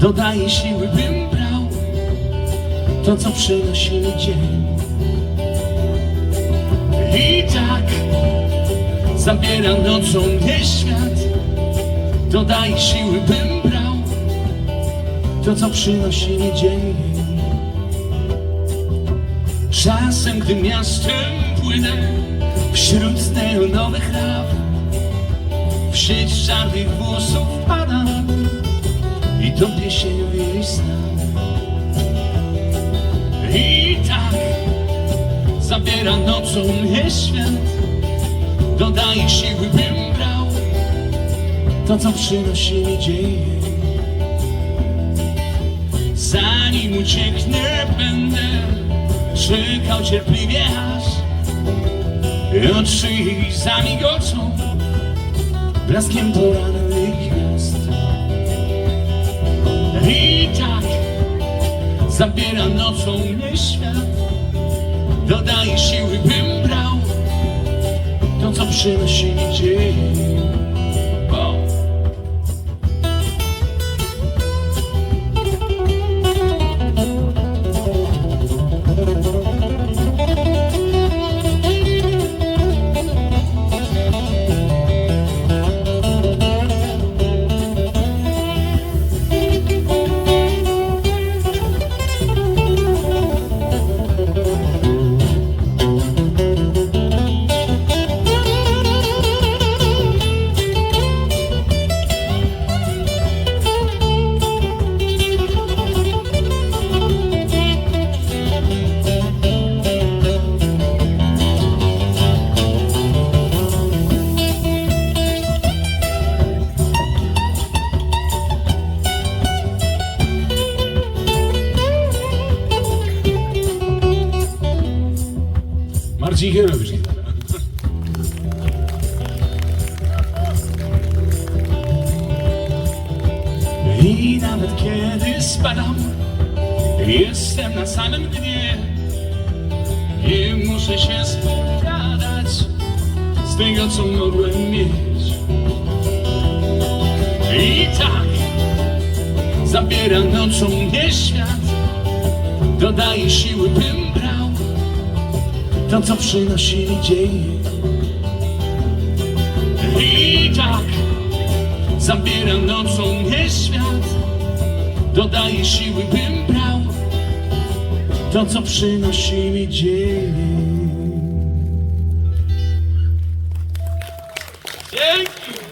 Dodaje siły, bym brał To, co przynosi mi dzień. I tak zabiera nocą mnie świat. Dodaje siły, bym brał To, co przynosi mi dzień. Czasem, gdy miastem płynę Wśród neonowych raw W sieć czarnych włosów padam I w jej snach I tak Zabiera nocą mnie świat Dodaje siły, bym brał To, co przynosi mi dzień. Zanim ucieknę, będę czekał cierpliwie aż Oczy zamigocą blaskiem porannych zabiera nocą mnie świat. Dodaje siły, bym brał To, co przynosi dzień Marcin Hierowicz. I nawet kiedy spadam Jestem na samym dnie Nie muszę się spowiadać Z tego co mogłem mieć I tak Zabiera nocą mnie świat Dodaje siły, bym brał to, co przynosi mi dzień. I tak zabiera nocą mnie świat, dodaje siły, bym brał to, co przynosi mi dzień. Dzięki!